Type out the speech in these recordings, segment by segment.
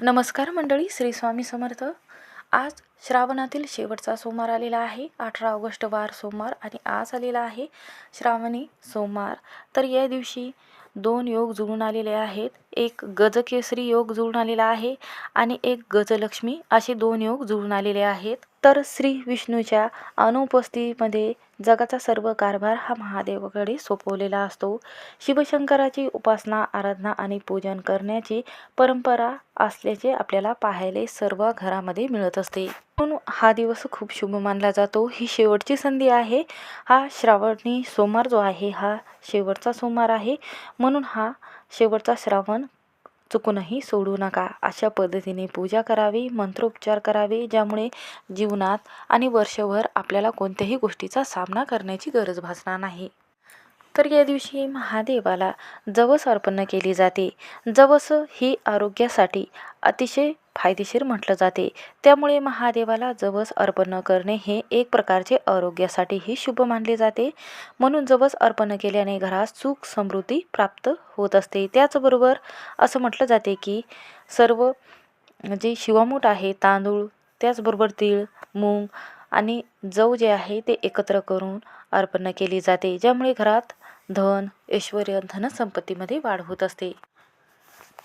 नमस्कार मंडळी श्री स्वामी समर्थ. आज श्रावणातील शेवटचा सोमवार आलेला आहे. अठरा ऑगस्ट वार सोमवार आणि आज आलेला आहे श्रावणी सोमवार. तर या दिवशी दोन योग जुळून आलेले आहेत. एक गजकेसरी योग जुळून आलेला आहे आणि एक गजलक्ष्मी असे दोन योग जुळून आलेले आहेत. तर श्री विष्णूच्या अनुपस्थितीमध्ये जगाचा सर्व कारभार हा महादेवाकडे सोपवलेला असतो. शिवशंकराची उपासना आराधना आणि पूजन करण्याची परंपरा असल्याचे आपल्याला पाहायला सर्व घरामध्ये मिळत असते. म्हणून हा दिवस खूप शुभ मानला जातो. ही शेवटची संधी आहे. हा श्रावणी सोमवार जो आहे हा शेवटचा सोमवार आहे. म्हणून हा शेवटचा श्रावण चुकूनही सोडू नका. अशा पद्धतीने पूजा करावी मंत्रोपचार करावे ज्यामुळे जीवनात आणि वर्षभर आपल्याला कोणत्याही गोष्टीचा सामना करण्याची गरज भासणार नाही. तर या दिवशी महादेवाला जवस अर्पण केली जाते. जवस ही आरोग्यासाठी अतिशय फायदेशीर म्हटलं जाते. त्यामुळे महादेवाला जवस अर्पण करणे हे एक प्रकारचे आरोग्यासाठीही शुभ मानले जाते. म्हणून जवस अर्पण केल्याने घरात सुख समृद्धी प्राप्त होत असते. त्याचबरोबर असं म्हटलं जाते की सर्व जे शिवामूठ आहे तांदूळ त्याचबरोबर तीळ मूग आणि जव जे आहे ते एकत्र करून अर्पण केली जाते. ज्यामुळे घरात धन ऐश्वर धनसंपत्तीमध्ये वाढ होत असते.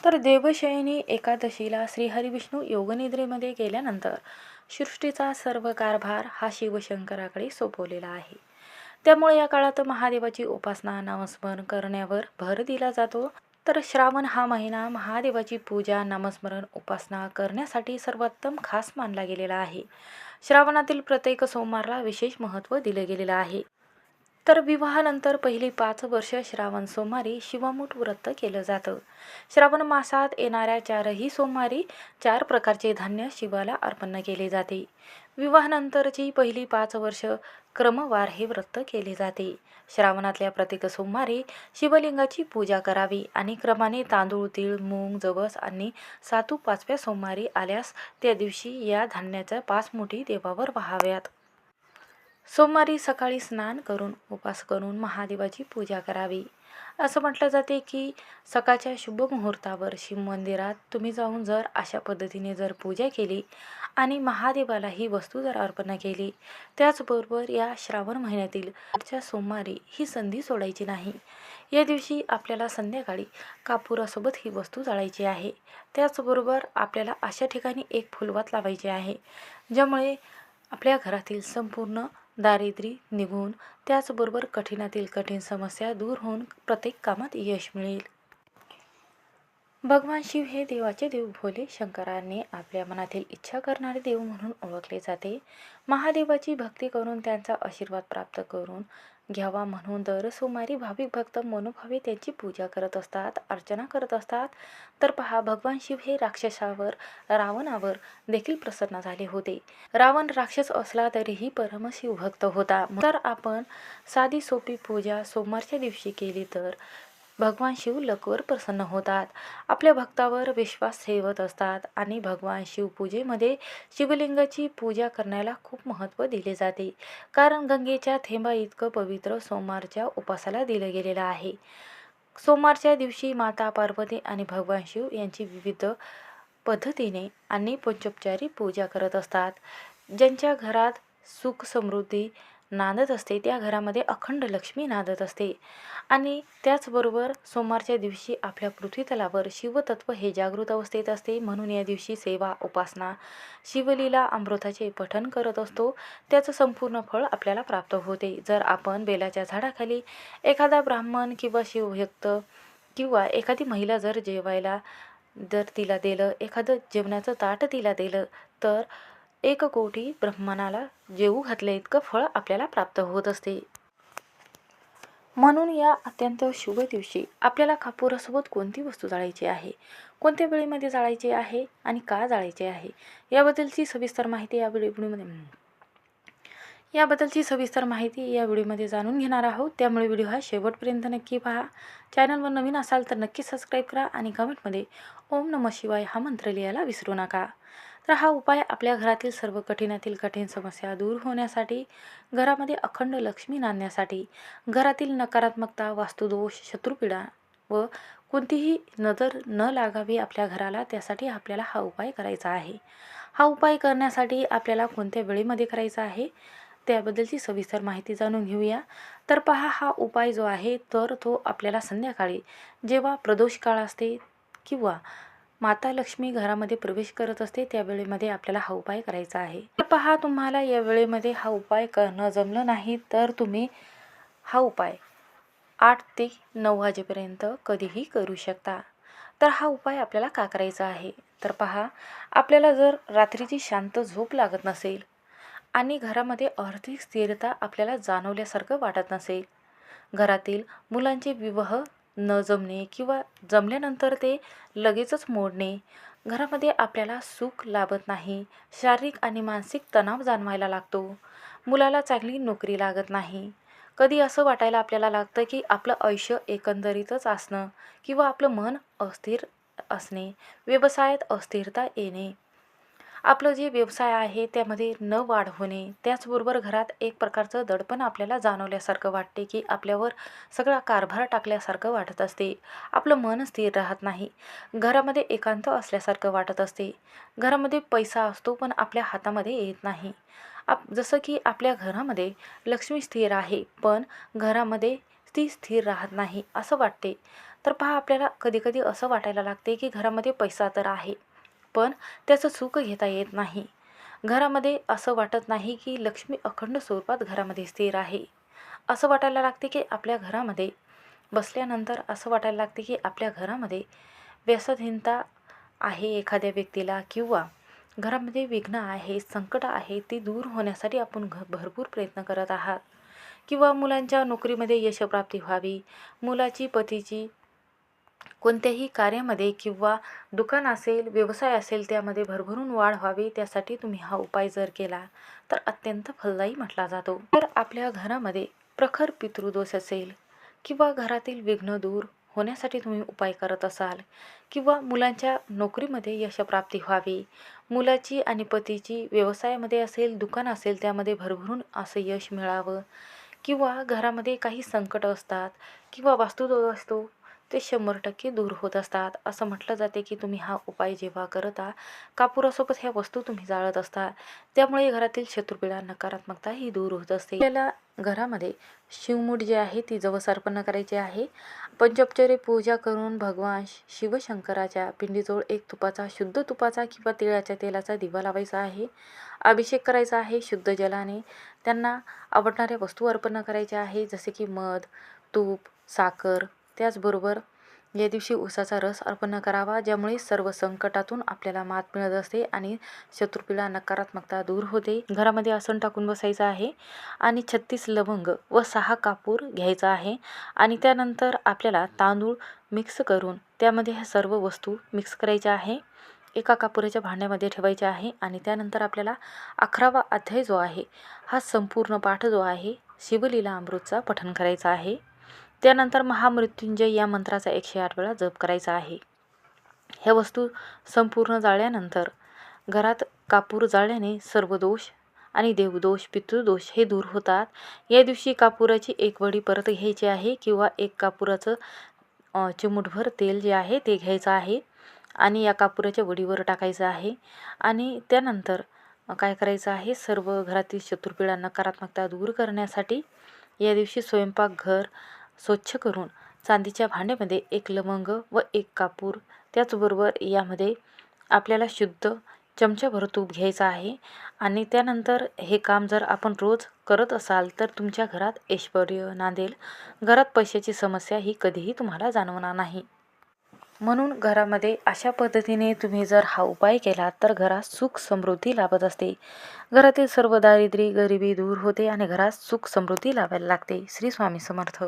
तर देवशयनी एकादशीला श्रीहरिविष्णू योगनिद्रेमध्ये गेल्यानंतर सृष्टीचा सर्व कारभार हा शिवशंकराकडे सोपवलेला आहे. त्यामुळे या काळात महादेवाची उपासना नामस्मरण करण्यावर भर दिला जातो. तर श्रावण हा महिना महादेवाची पूजा नामस्मरण उपासना करण्यासाठी सर्वोत्तम खास मानला गेलेला आहे. श्रावणातील प्रत्येक सोमवारला विशेष महत्त्व दिलं गेलेलं आहे. तर विवाहानंतर पहिली पाच वर्ष श्रावण सोमवारी शिवामूठ व्रत केलं जातं. श्रावण मासात येणाऱ्या चारही सोमवारी चार प्रकारचे धान्य शिवाला अर्पण केले जाते. विवाहानंतरची पहिली पाच वर्ष क्रमवार हे व्रत केले जाते. श्रावणातल्या प्रत्येक सोमवारी शिवलिंगाची पूजा करावी आणि क्रमाने तांदूळ तीळ मूग जवस आणि सातू पाचव्या सोमवारी आल्यास त्या दिवशी या धान्याच्या पाच मुठी देवावर व्हाव्यात. सोमवारी सकाळी स्नान करून उपास करून महादेवाची पूजा करावी. असं म्हटलं जाते की सकाळच्या शुभ मुहूर्तावर शिव मंदिरात तुम्ही जाऊन जर अशा पद्धतीने जर पूजा केली आणि महादेवाला ही वस्तू जर अर्पण केली त्याचबरोबर या श्रावण महिन्यातील पुढच्या सोमवारी ही संधी सोडायची नाही. या दिवशी आपल्याला संध्याकाळी कापुरासोबत ही वस्तू जाळायची आहे. त्याचबरोबर आपल्याला अशा ठिकाणी एक फुलवात लावायची आहे ज्यामुळे आपल्या घरातील संपूर्ण दारिद्र्य निघून त्याचबरोबर कठीणातील कठीण समस्या दूर होऊन प्रत्येक कामात यश मिळेल. भगवान शिव हे देवाचे देव भोले शंकरांनी आपल्या मनातील इच्छा करणारे देव म्हणून ओळखले जाते. महादेवाची भक्ती करून त्यांचा आशीर्वाद प्राप्त करून घ्यावा म्हणून दर सोमवारी भाविक भक्त मनोभावे त्यांची पूजा करत असतात अर्चना करत असतात. तर पहा भगवान शिव हे राक्षसावर रावणावर देखील प्रसन्न झाले होते. रावण राक्षस असला तरीही परमशिव भक्त होता. तर आपण साधी सोपी पूजा सोमवारच्या दिवशी केली तर भगवान शिव लकवर प्रसन्न होतात. आपल्या भक्तावर विश्वास ठेवत असतात आणि भगवान शिवपूजेमध्ये शिवलिंगाची पूजा करण्याला खूप महत्त्व दिले जाते. कारण गंगेच्या थेंबा इतकं पवित्र सोमवारच्या उपासाला दिलं गेलेलं आहे. सोमवारच्या दिवशी माता पार्वती आणि भगवान शिव यांची विविध पद्धतीने आणि पंचोपचारी पूजा करत असतात. ज्यांच्या घरात सुख समृद्धी नांदत असते. त्या घरामध्ये अखंड लक्ष्मी नांदत असते. आणि त्याचबरोबर सोमवारच्या दिवशी आपल्या पृथ्वीतलावर शिवतत्व हे जागृत अवस्थेत असते. म्हणून या दिवशी सेवा उपासना शिवलीला अमृताचे पठन करत असतो. त्याचं संपूर्ण फळ आपल्याला प्राप्त होते. जर आपण बेलाच्या झाडाखाली एखादा ब्राह्मण किंवा शिवभक्त किंवा एखादी महिला जर जेवायला जर तिला दिलं एखादं जेवणाचं ताट तिला दिलं तर एक कोटी ब्रह्मानाला जेवू घातले इतकं फळ आपल्याला प्राप्त होत असते. म्हणून या अत्यंत शुभ दिवशी आपल्याला कापुरासोबत कोणती वस्तू जाळायची आहे? कोणत्या वेळेमध्ये जाळायची आहे आणि का जाळायचे आहे? याबद्दलची सविस्तर माहिती या व्हिडिओमध्ये याबद्दलची सविस्तर माहिती या व्हिडिओमध्ये जाणून घेणार आहोत. त्यामुळे व्हिडिओ हा शेवटपर्यंत नक्की पहा. चॅनलवर नवीन असाल तर नक्की सबस्क्राईब करा आणि कमेंटमध्ये ओम नम शिवाय हा मंत्र लिहायला विसरू नका. तर हा उपाय आपल्या घरातील सर्व कठीणातील कठीण समस्या दूर होण्यासाठी घरामध्ये अखंड लक्ष्मी नांदण्यासाठी घरातील नकारात्मकता वास्तुदोष शत्रुपीडा व कोणतीही नजर न लागावी आपल्या घराला त्यासाठी आपल्याला हा उपाय करायचा आहे. हा उपाय करण्यासाठी आपल्याला कोणत्या वेळेमध्ये करायचा आहे त्याबद्दलची सविस्तर माहिती जाणून घेऊया. तर पहा हा उपाय जो आहे तर तो आपल्याला संध्याकाळी जेव्हा प्रदोष काळ असते किंवा माता लक्ष्मी घरामध्ये प्रवेश करत असते त्या वेळेमध्ये आपल्याला हा उपाय करायचा आहे. तर पहा तुम्हाला या वेळेमध्ये हा उपाय करणं जमलं नाही तर तुम्ही हा उपाय आठ ते नऊ वाजेपर्यंत कधीही करू शकता. तर हा उपाय आपल्याला का करायचा आहे? तर पहा आपल्याला जर रात्रीची शांत झोप लागत नसेल आणि घरामध्ये आर्थिक स्थिरता आपल्याला जाणवल्यासारखं वाटत नसेल घरातील मुलांचे विवाह न जमणे किंवा जमल्यानंतर ते लगेचच मोडणे. घरामध्ये आपल्याला सुख लाभत नाही. शारीरिक आणि मानसिक तणाव जाणवायला लागतो. मुलाला चांगली नोकरी लागत नाही. कधी असं वाटायला आपल्याला लागतं की आपलं आयुष्य एकंदरीतच असणं किंवा आपलं मन अस्थिर असणे व्यवसायात अस्थिरता येणे. आपलं जे व्यवसाय आहे त्यामध्ये न वाढ होणे त्याचबरोबर घरात एक प्रकारचं दडपण आपल्याला जाणवल्यासारखं वाटते की आपल्यावर सगळा कारभार टाकल्यासारखं वाटत असते. आपलं मन स्थिर राहत नाही. घरामध्ये एकांत असल्यासारखं वाटत असते. घरामध्ये पैसा असतो पण आपल्या हातामध्ये येत नाही. आप जसं की आपल्या घरामध्ये लक्ष्मी स्थिर आहे पण घरामध्ये ती स्थिर राहत नाही असं वाटते. तर पहा आपल्याला कधीकधी असं वाटायला लागते की घरामध्ये पैसा तर आहे पण त्याचं सुख घेता येत नाही. घरामध्ये असं वाटत नाही की लक्ष्मी अखंड स्वरूपात घरामध्ये स्थिर आहे. असं वाटायला लागते की आपल्या घरामध्ये बसल्यानंतर असं वाटायला लागते की आपल्या घरामध्ये व्यसनहीनता आहे एखाद्या व्यक्तीला किंवा घरामध्ये विघ्न आहे संकट आहे ती दूर होण्यासाठी आपण घ भरपूर प्रयत्न करत आहात. किंवा मुलांच्या नोकरीमध्ये यशप्राप्ती व्हावी मुलाची पतीची कोणत्याही कार्यामध्ये किंवा दुकान असेल व्यवसाय असेल त्यामध्ये भरभरून वाढ व्हावी त्यासाठी तुम्ही हा उपाय जर केला तर अत्यंत फलदायी म्हटला जातो. तर आपल्या घरामध्ये प्रखर पितृदोष असेल किंवा घरातील विघ्न दूर होण्यासाठी तुम्ही उपाय करत असाल किंवा मुलांच्या नोकरीमध्ये यशप्राप्ती व्हावी मुलाची आणि पतीची व्यवसायामध्ये असेल दुकान असेल त्यामध्ये भरभरून असं यश मिळावं किंवा घरामध्ये काही संकट असतात किंवा वास्तुदोष असतो ते शंभर टक्के दूर होत असतात. असं म्हटलं जाते की तुम्ही हा उपाय जेव्हा करता कापुरासोबत ह्या वस्तू तुम्ही जाळत असता. त्यामुळे घरातील शत्रुपीडा नकारात्मकता ही दूर होत असते. आपल्याला घरामध्ये शिवमूठ जे आहे ती जवस अर्पण करायची आहे. पंचोपचारी पूजा करून भगवान शिवशंकराच्या पिंडीजवळ एक तुपाचा शुद्ध तुपाचा किंवा तिळाच्या तेलाचा दिवा लावायचा आहे. अभिषेक करायचा आहे शुद्ध जलाने. त्यांना आवडणाऱ्या वस्तू अर्पण करायच्या आहे जसे की मध तूप साखर त्याचबरोबर या दिवशी उसाचा रस अर्पण करावा ज्यामुळे सर्व संकटातून आपल्याला मात मिळत असते आणि शत्रुपीला नकारात्मकता दूर होते. घरामध्ये आसन टाकून बसायचं आहे आणि छत्तीस लवंग व सहा कापूर घ्यायचा आहे आणि त्यानंतर आपल्याला तांदूळ मिक्स करून त्यामध्ये ह्या सर्व वस्तू मिक्स करायच्या आहे. एका कापुराच्या भांड्यामध्ये ठेवायच्या आहे आणि त्यानंतर आपल्याला अकरावा अध्याय जो आहे हा संपूर्ण पाठ जो आहे शिवलीला अमृतचा पठण करायचा आहे. त्यानंतर महामृत्युंजय या मंत्राचा एकशे आठ वेळा जप करायचा आहे. ह्या वस्तू संपूर्ण जाळल्यानंतर घरात कापूर जाळल्याने सर्व दोष आणि देवदोष पितृदोष हे दूर होतात. या दिवशी कापुराची एक वडी परत घ्यायची आहे किंवा एक कापुराचं चिमूटभर तेल जे आहे ते घ्यायचं आहे आणि या कापुराच्या वडीवर टाकायचं आहे आणि त्यानंतर काय करायचं आहे? सर्व घरातील शत्रुपिळा नकारात्मकता दूर करण्यासाठी या दिवशी स्वयंपाकघर स्वच्छ करून चांदीच्या भांड्यामध्ये एक लवंग व एक कापूर त्याचबरोबर यामध्ये आपल्याला शुद्ध चमच्याभर तूप घ्यायचं आहे. आणि त्यानंतर हे काम जर आपण रोज करत असाल तर तुमच्या घरात ऐश्वर्य नांदेल. घरात पैशाची समस्या ही कधीही तुम्हाला जाणवणार नाही. म्हणून घरामध्ये अशा पद्धतीने तुम्ही जर हा उपाय केला तर घरात सुख समृद्धी लाभत असते. घरातील सर्व दारिद्र्य गरिबी दूर होते आणि घरात सुख समृद्धी लावायला लागते. श्री स्वामी समर्थ.